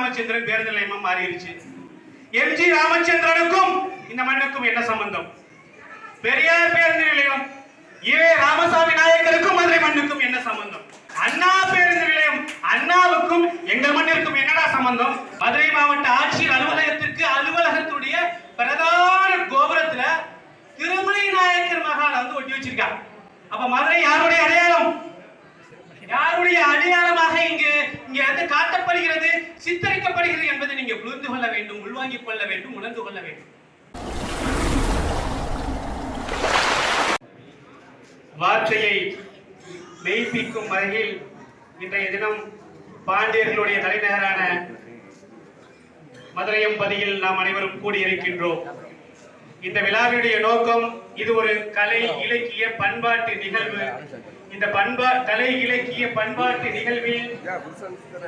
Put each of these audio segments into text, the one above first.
ராமச்சந்திரன் பேருந்து நிலையமா மாறிடுச்சு எம்ஜி ராமச்சந்திரனுக்கும் இந்த மண்ணுக்கும் என்ன சம்பந்தம்? பெரியார் பேருந்து நிலையம்? ஏ ராமசாமி நாயக்கருக்கும் மதுரை மண்ணுக்கும் என்ன சம்பந்தம்? அண்ணா பேருந்து நிலையம்? அண்ணாவுக்கும் எங்கள் மண்ணிற்கும் என்னடா சம்பந்தம்? மதுரை மாவட்ட ஆட்சியர் அலுவலகத்திற்கு அலுவலகத்துடைய பிரதான கோபுரத்துல திருமலை நாயக்கர் மகால் வந்து ஒட்டி வச்சிருக்காங்க அப்ப மதுரை யாருடைய அடையாளம்? யாருடைய அடையாளமாக இங்கு இங்கே வந்து காட்டப்படுகிறது சித்தரிக்கப்படுகிறது என்பதை நீங்க புரிந்து கொள்ள வேண்டும் உள்வாங்கிக் கொள்ள வேண்டும் உணர்ந்து கொள்ள வேண்டும். வார்த்தையை மெய்ப்பிக்கும் வகையில் இன்றைய தினம் பாண்டியர்களுடைய தலைநகரான மதுரையம்பதியில் நாம் அனைவரும் கூடியிருக்கின்றோம். இந்த விழாவினுடைய நோக்கம் இது ஒரு கலை இலக்கிய பண்பாட்டு நிகழ்வு. இந்த பண்பா கலை இலக்கிய பண்பாட்டு நிகழ்வில்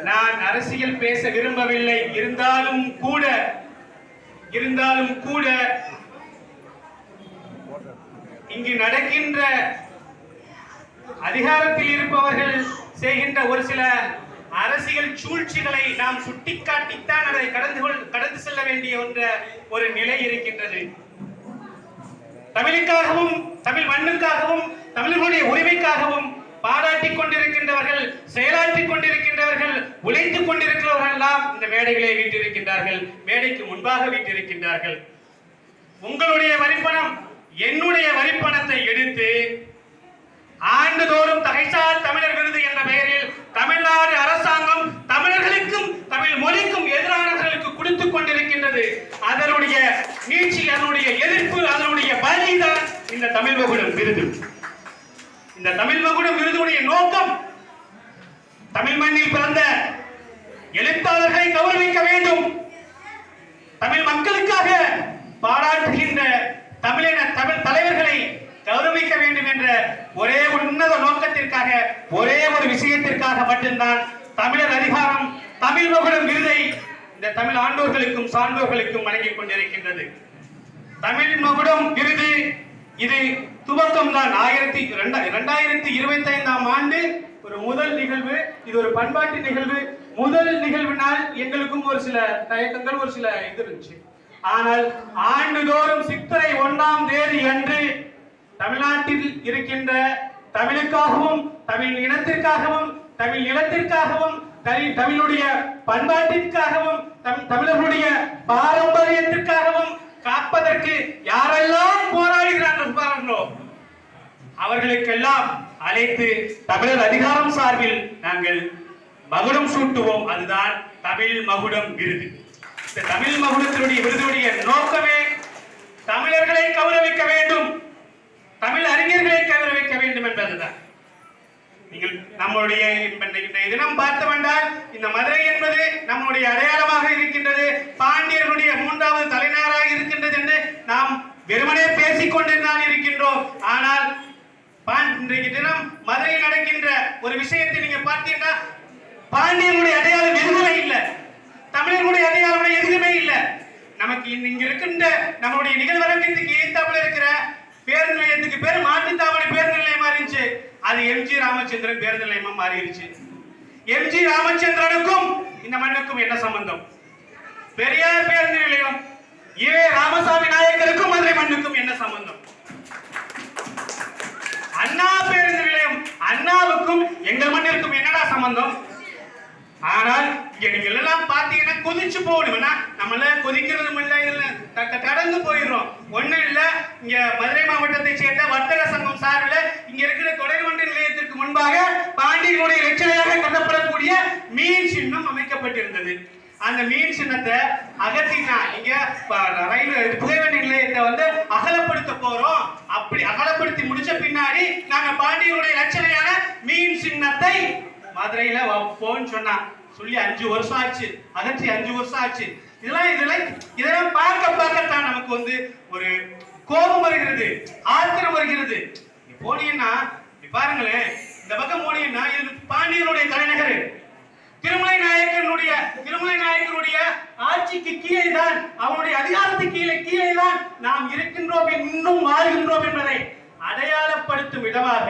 நான் அரசியல் பேச விரும்பவில்லை. இருந்தாலும் கூட இருந்தாலும் கூட இங்கு நடக்கின்ற அதிகாரத்தில் இருப்பவர்கள் செய்கின்ற ஒரு சில அரசியல் சூழ்ச்சிகளை நாம் சுட்டிக்காட்டித்தான் அதை கடந்து கடந்து செல்ல வேண்டிய ஒன்ற ஒரு நிலை இருக்கின்றது. தமிழுக்காகவும் தமிழ் மண்ணுக்காகவும் தமிழர்களுடைய உரிமைக்காகவும் பாராட்டிக் கொண்டிருக்கின்றவர்கள் செயலாற்றிக் கொண்டிருக்கின்றவர்கள் உழைத்துக் கொண்டிருக்கிறவர்கள் எல்லாம் இந்த மேடைகளை வீட்டிருக்கின்றார்கள். மேடைக்கு முன்பாக வீட்டிருக்கின்றார்கள். உங்களுடைய வரிப்பணம் என்னுடைய வரிப்பணத்தை எடுத்து ஆண்டுதோறும் தகைசால் தமிழர் விருது என்ற பெயரில் தமிழ்நாடு அரசாங்கம் தமிழர்களுக்கும் தமிழ் மொழிக்கும் எதிரானவர்களுக்கு கொடுத்துக் கொண்டிருக்கின்றது. அதனுடைய நீட்சி அதனுடைய எதிர்ப்பு அதனுடைய பலிதான் இந்த தமிழ் விருது. இந்த தமிழ் மகுடம் விருதுடைய நோக்கம் தமிழ் மண்ணில் பிறந்த எழுத்தாளர்களை கௌரவிக்க வேண்டும். தமிழ் மக்களுக்காக பாராட்டுகின்ற தமிழின தமிழ் தலைவர்களை கௌரவிக்க வேண்டும் என்ற ஒரே உன்னத நோக்கத்திற்காக ஒரே ஒரு விஷயத்திற்காக மட்டும்தான் தமிழர் அதிகாரம் தமிழ் மகுடம் விருதை இந்த தமிழ் ஆண்டோர்களுக்கும் சான்றோர்களுக்கும் வழங்கிக் கொண்டிருக்கின்றது. தமிழ் மகுடம் விருது இது துவக்கம் தான். ஆயிரத்தி இரண்டாயிரத்தி இருபத்தி ஐந்தாம் ஆண்டு ஒரு முதல் நிகழ்வு. இது ஒரு பண்பாட்டு நிகழ்வு. முதல் நிகழ்வினால் எங்களுக்கும் ஒரு சில தயக்கங்கள் ஒரு சில இது இருந்துச்சு. ஆனால் ஆண்டுதோறும் சித்திரை ஒன்றாம் தேதி அன்று தமிழ்நாட்டில் இருக்கின்ற தமிழுக்காகவும் தமிழ் இனத்திற்காகவும் தமிழ் நிலத்திற்காகவும் தமிழ் தமிழுடைய பண்பாட்டிற்காகவும் தமிழ் தமிழர்களுடைய பாரம்பரியத்திற்காகவும் காப்பதற்கு யாரெல்லாம் போராடுகிறார்கள் அவர்களுக்கெல்லாம் அழைத்து தமிழர் அதிகாரம் சார்பில் நாங்கள் மகுடம் சூட்டுவோம். அதுதான் தமிழ் மகுடம் விருது. இந்த தமிழ் மகுடத்தினுடைய விருதுடைய நோக்கமே தமிழர்களை கௌரவிக்க வேண்டும். தமிழ் அறிஞர்களை கௌரவிக்க வேண்டும் என்பதுதான். நீங்கள் நம்மளுடைய இந்த தினம் பார்த்தவென்றால் இந்த மதுரை என்பது நம்முடைய அடையாளமாக இருக்கின்றது பாண்டியர்களுடைய மூன்றாவது தலைநகராக இருக்கின்றது என்று நாம் வெறுமனே இருக்கின்றோம். ஆனால் இன்றைக்கு தினம் மதுரையில் நடக்கின்ற ஒரு விஷயத்தை நீங்க பார்த்தீங்கன்னா பாண்டியனுடைய அடையாளம் எதுவுமே இல்லை. தமிழர்களுடைய அடையாளம் எதுவுமே இல்லை. நமக்கு இங்க இங்க இருக்கின்ற நம்மளுடைய நிகழ்வரங்கத்துக்கு ஏத்தாப்புல இருக்கிற பேருந்து நிலையத்துக்கு பேர் மாட்டுத்தாவணி பேருந்து நிலையமா இருந்துச்சு. அது எம்ஜி ராமச்சந்திரன் பேருந்து நிலையமா மாறிடுச்சு. எம்ஜி ராமச்சந்திரனுக்கும் இந்த மண்ணுக்கும் என்ன சம்பந்தம்? பெரியார் பேருந்து நிலையம். ஏ ராமசாமி நாயக்கருக்கும் மதுரை மண்ணுக்கும் என்ன சம்பந்தம்? அண்ணா பேருந்து நிலையம் அண்ணாவுக்கும் எங்கள் மண்ணிற்கும் என்னடா சம்பந்தம்? ஆனால் இங்க நீங்க எல்லாம் பாத்தீங்கன்னா கொதிச்சு போகணும்னா நம்மள கொதிக்கிறதும் இல்ல இல்ல கடந்து போயிடுறோம். ஒண்ணு இல்ல இங்க மதுரை மாவட்டத்தை சேர்ந்த வர்த்தக சங்கம் சார்பில் இங்க இருக்கிற தொடர்வண்டி நிலையத்திற்கு முன்பாக பாண்டியனுடைய லட்சணையாக கருதப்படக்கூடிய மீன் சின்னம் அமைக்கப்பட்டிருந்தது. அந்த மீன் சின்னத்தை அகற்றினா இங்க ரயில் புகைவண்டி நிலையத்தை வந்து அகலப்படுத்த போறோம். அப்படி அகலப்படுத்தி முடிச்ச பின்னாடி நாங்க பாண்டியனுடைய லட்சணையான மீன் சின்னத்தை மதுரையில வைப்போம்னு சொன்னான் சொல்லி அஞ்சு வருஷம் ஆச்சு. அகற்றி அஞ்சு வருஷம் ஆச்சு. இதெல்லாம் இதெல்லாம் இதெல்லாம் பார்க்க பார்க்கத்தான் நமக்கு வந்து ஒரு கோபம் வருகிறது ஆத்திரம் வருகிறது. நீ போனீங்கன்னா நீ பாருங்களேன் இந்த பக்கம் போனீங்கன்னா இது பாண்டியனுடைய தலைநகர். திருமலை நாயக்கனுடைய திருமலை நாயக்கனுடைய ஆட்சிக்கு கீழே தான் அவனுடைய அதிகாரத்துக்கு கீழே கீழே தான் நாம் இருக்கின்றோம் இன்னும் மாறுகின்றோம் என்பதை அடையாளப்படுத்தும் விதமாக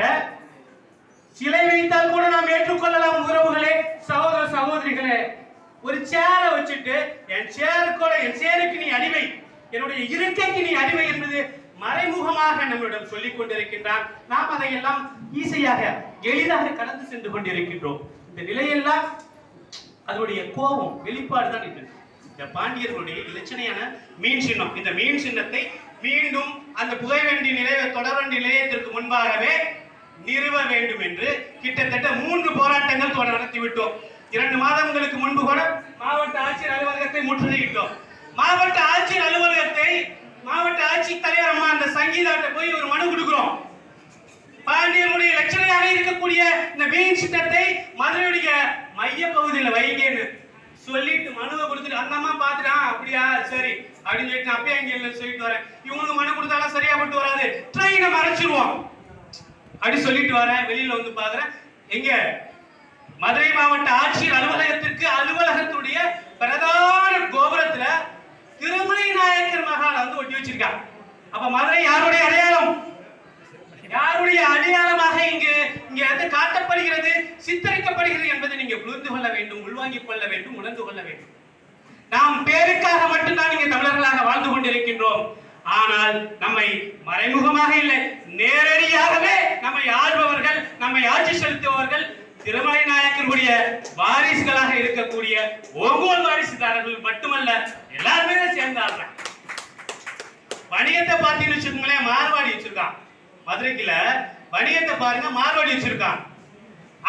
சிலை வைத்தால் கூட நாம் ஏற்றுக்கொள்ளலாம் உறவுகளே சகோதர சகோதரிகளே. ஒரு சேரை வச்சுட்டு என் சேருக்கோட என் சேருக்கு நீ அடிமை. என்னுடைய இருக்கைக்கு நீ அடிமை என்பது மறைமுகமாக நம்மிடம் சொல்லிக் கொண்டிருக்கின்றான். நாம் அதையெல்லாம் ஈஸியாக எளிதாக கடந்து சென்று கொண்டிருக்கின்றோம். இந்த நிலையெல்லாம் அதனுடைய கோபம் வெளிப்பாடு தான் இது. இந்த பாண்டியர்களுடைய இலச்சனையான மீன் சின்னம். இந்த மீன் சின்னத்தை மீண்டும் அந்த புகைவண்டி நிலைய தொடர்வண்டி நிலையத்திற்கு முன்பாகவே நிறுவ வேண்டும் என்று கிட்டத்தட்ட மூன்று போராட்டங்கள் தொடர் நடத்திவிட்டோம். இரண்டு மாதங்களுக்கு முன்பு கூட மாவட்ட ஆட்சியர் அலுவலகத்தை முற்றுகையிட்டோம். மாவட்ட ஆட்சியர் அலுவலகத்தை மாவட்ட ஆட்சி தலைவர் அம்மா அந்த சங்கீதாட்ட போய் ஒரு மனு கொடுக்கிறோம். பாண்டியனுடைய லட்சணையாக இருக்கக்கூடிய இந்த மீன் சின்னத்தை மதுரையுடைய மைய பகுதியில் வைங்கன்னு சொல்லிட்டு மனுவை கொடுத்துட்டு அந்த அம்மா அப்படியா? சரி. அப்படின்னு சொல்லிட்டு நான் அப்பயே அங்கே இல்லை சொல்லிட்டு வரேன். இவங்களுக்கு மனு கொடுத்தாலும் சரியா பட்டு வராது. ட்ரெயினை மறைச்சிருவோம். அப்படி சொல்லிட்டு வரேன். வெளியில வந்து பாக்குறேன். எங்க? மதுரை மாவட்ட ஆட்சியர் அலுவலகத்திற்கு அலுவலகத்துடைய பிரதான கோபுரத்துல திருமலை நாயக்கர் மகால் வந்து ஒட்டி வச்சிருக்காங்க அப்ப மதுரை யாருடைய அடையாளம்? யாருடைய அடையாளமாக இங்கு இங்கே வந்து காட்டப்படுகிறது சித்தரிக்கப்படுகிறது என்பதை நீங்க புரிந்து கொள்ள வேண்டும் உள்வாங்கிக் கொள்ள வேண்டும் உணர்ந்து கொள்ள வேண்டும். நாம் பேருக்காக மட்டும்தான் இங்கே தமிழர்களாக வாழ்ந்து கொண்டிருக்கின்றோம். ஆனால் நம்மை மறைமுகமாக இல்லை நேரடியாகவே நம்மை ஆள்பவர்கள் நம்மை ஆட்சி செலுத்துபவர்கள் திருமலை நாயக்கனுடைய வாரிசுகளாக இருக்கக்கூடிய ஒவ்வொரு வாரிசுதாரர்கள் மட்டுமல்ல எல்லாருமே சேர்ந்தார்கள். வணிகத்தை பார்த்தீங்கன்னு வச்சுக்கோங்களேன் மதுரைக்குல வணிகத்தை பாருங்க மார்வாடி வச்சிருக்கான்.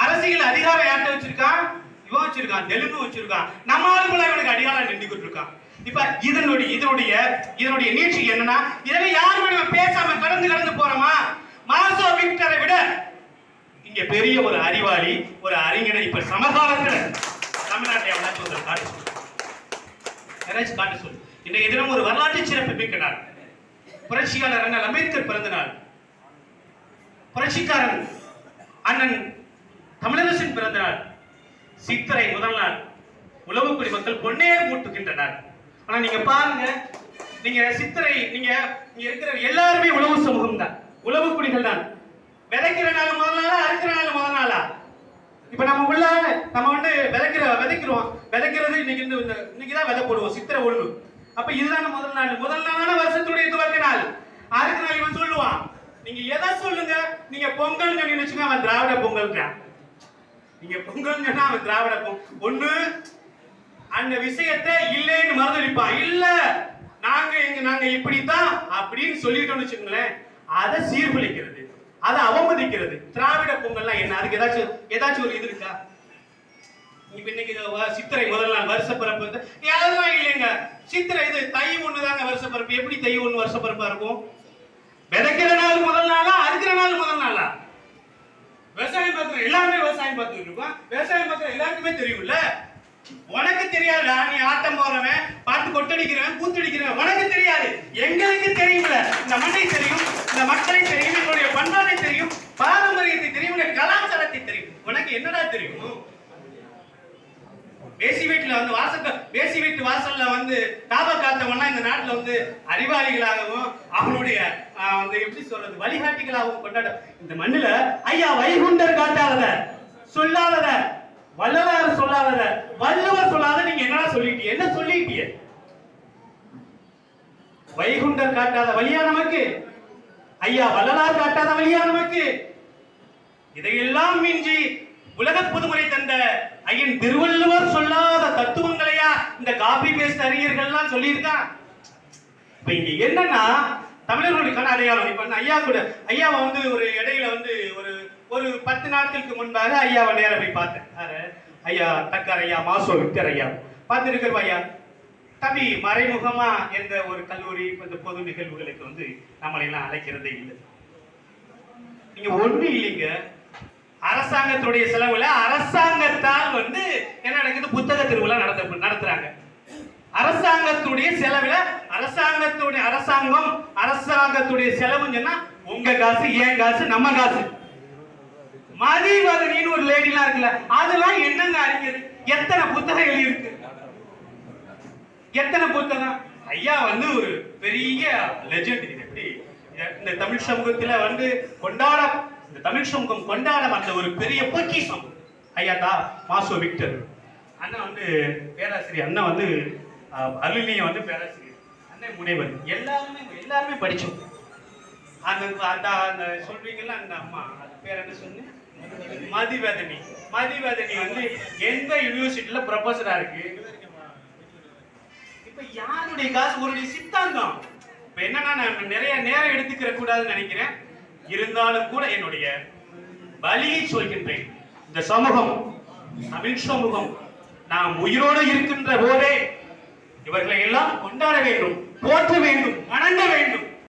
அரசியல் அதிகாரம் யார்கிட்ட வச்சிருக்கான்? இவன் வச்சிருக்கான் தெலுங்கு வச்சிருக்கான். நம்ம ஆளுக்குள்ள இவனுக்கு அடியாளம் நின்றுக்கிட்டு இருக்கான். இப்ப இதனுடைய இதனுடைய இதனுடைய நீட்சி என்னன்னா இதுல யாருமே நம்ம பேசாம கடந்து கடந்து போறோமா? மாசோ விக்டரை விட இங்க பெரிய ஒரு அறிவாளி ஒரு அறிஞனை இப்ப சமகாலத்துல தமிழ்நாட்டை எவனாச்சும் சொல்ற காட்டு சொல்லு காட்டு சொல்லு இன்றைய தினம் ஒரு வரலாற்று சிறப்பு மிக்க நாள். புரட்சியாளர் அண்ணல் அம்பேத்கர் பிறந்த நாள். புரட்சிக்காரன் அண்ணன் தமிழரசின் பிறந்த நாள் சித்திரை முதல் நாள் உழவுக்குடி மக்கள் பொன்னே மூட்டுகின்ற ஆனா நீங்க பாருங்க நீங்க சித்திரை நீங்க இங்க இருக்கிற எல்லாருமே உழவு சமூகம் தான். உழவு குடிகள் தான். விதைக்கிற நாள் முதல் நாளா அறுக்கிற நாள் முதல் நாளா? இப்ப நம்ம உள்ள நம்ம வந்து விதைக்கிற விதைக்கிறோம். விதைக்கிறது இன்னைக்கு இந்த இன்னைக்கு தான் விதை போடுவோம் சித்திரை ஒண்ணு. அப்ப இதுதான் முதல் நாள். முதல் நாளான வருஷத்துடைய துவக்க நாள். அறுக்கிற நாள் இவன் சொல்லுவான் நீங்க எதை சொல்லுங்க நீங்க பொங்கல் நினைச்சுங்க அவன் திராவிட பொங்கல்ன்றான் நீங்க பொங்கல் சொன்னா அவன் திராவிட பொங்கல் ஒண்ணு அந்த விஷயத்தை இல்லைன்னு மறந்துடிப்பான் இல்ல நாங்க எங்க நாங்க இப்படித்தான் அப்படின்னு சொல்லிட்டோம்னு வச்சுக்கோங்களேன் அதை சீர்குலைக்கிறது அதை அவமதிக்கிறது. திராவிட பொங்கல்லாம் என்ன? அதுக்கு ஏதாச்சும் ஏதாச்சும் ஒரு இது இருக்கா? இப்ப இன்னைக்கு சித்திரை முதல் நாள் வருஷ பிறப்பு வந்து அதெல்லாம் இல்லைங்க. சித்திரை இது தை ஒண்ணு தாங்க வருஷ பிறப்பு எப்படி தை ஒண்ணு வருஷ பிறப்பா இருக்கும்? விதைக்கிற நாள் முதல் நாளா அறுக்கிற நாள் முதல் நாளா? விவசாயம் பார்க்குற எல்லாருமே விவசாயம் பார்த்துட்டு இருக்கோம். விவசாயம் பார்க்குற எல்லாருக்குமே தெரியும்ல? உனக்கு தெரியாதுடா நீ ஆட்டம் போறவன் பாட்டு கொட்டடிக்கிறவன் கூத்தடிக்கிறவன் உனக்கு தெரியாது. எங்களுக்கு தெரியும்ல. இந்த மண்ணை தெரியும் இந்த மக்களை தெரியும் என்னுடைய பண்பாட்டை தெரியும் பாரம்பரியத்தை தெரியும் கலாச்சாரத்தை தெரியும். உனக்கு என்னடா தெரியும்? பேசி வீட்டில் வந்து வாசல் பேசி வீட்டு வாசல்ல வந்து தாபா காத்தவன்னா இந்த நாட்டில் வந்து அறிவாளிகளாகவும் அவனுடைய வந்து எப்படி சொல்றது வழிகாட்டிகளாகவும் கொண்டாட இந்த மண்ணுல ஐயா வைகுண்டர் காட்டாதத சொல்லாதத வள்ளலார் சொல்லாதத வல்லவர் சொல்லாத நீங்க என்னடா சொல்லிட்டீங்க என்ன சொல்லிட்டீங்க வைகுண்டர் காட்டாத வழியா நமக்கு? ஐயா வள்ளலார் காட்டாத வழியா நமக்கு? இதையெல்லாம் மிஞ்சி உலக புதுமுறை தந்த ஐயன் திருவள்ளுவர் சொல்லாத தத்துவங்களையா இந்த காப்பி பேஸ்ட் அறிஞர்கள்லாம் சொல்லியிருக்கா? இப்ப இங்க என்னன்னா தமிழர்களுக்கான அடையாளம் இப்ப ஐயா கூட ஐயாவை வந்து ஒரு இடையில வந்து ஒரு ஒரு பத்து நாட்களுக்கு முன்பாக ஐயாவை நேரம் போய் பார்த்தேன். ஐயா தக்கார் ஐயா மாசோ விக்டர் ஐயா. பார்த்துருக்கிறோம் ஐயா? தம்பி மறைமுகமா எந்த ஒரு கல்லூரி இந்த பொது நிகழ்வுகளுக்கு வந்து நம்மளை எல்லாம் அழைக்கிறதே இல்லை. நீங்க ஒண்ணு இல்லைங்க. அரசாங்கத்துடைய செலவுல அரசாங்கத்தால் வந்து என்ன நடக்குது? புத்தக திருவிழா நடத்த நடத்துறாங்க. அரசாங்கத்துடைய செலவுல அரசாங்கத்துடைய அரசாங்கம் அரசாங்கத்துடைய செலவுன்னு சொன்னா உங்க காசு ஏன் காசு நம்ம காசு. மதிவதனின்னு ஒரு லேடிலாம் இருக்குல்ல அதெல்லாம் என்னங்க அறிஞர்? எத்தனை புத்தகம் எழுதியிருக்கு? எத்தனை புத்தகம்? ஐயா வந்து ஒரு பெரிய லெஜெண்ட் இது எப்படி? இந்த தமிழ் சமூகத்துல வந்து கொண்டாட இந்த தமிழ் சமூகம் கொண்டாட அந்த ஒரு பெரிய பொக்கிஷம். ஐயா தா மாசோ விக்டர். அண்ணன் வந்து பேராசிரியர் அண்ணன் வந்து அஹ், அருளினியம் வந்து பேராசிரியர். அண்ணன் முனைவர். எல்லாருமே எல்லாருமே படித்தோம் அந்த அந்த அந்த சொல்றீங்களா அந்த அம்மா அது பேர் என்ன சொன்னேன் மதிவேதனி. மதிவேதனி வந்து எந்த யூனிவர்சிட்டியில் ப்ரொஃபஸராக இருக்கு? இப்போ யாருடைய காசு? உங்களுடைய சித்தாந்தம். இப்போ என்னன்னா நான் நிறைய நேரம் எடுத்துக்கிற கூடாதுன்னு நினைக்கிறேன். இருந்தாலும் கூட என்னுடைய வலியை சொல்கின்றேன். இந்த சமூகம் தமிழ் சமூகம் நாம் உயிரோடு இருக்கின்ற போதே இவர்களை எல்லாம் கொண்டாட வேண்டும் போற்ற வேண்டும் வணங்க வேண்டும்.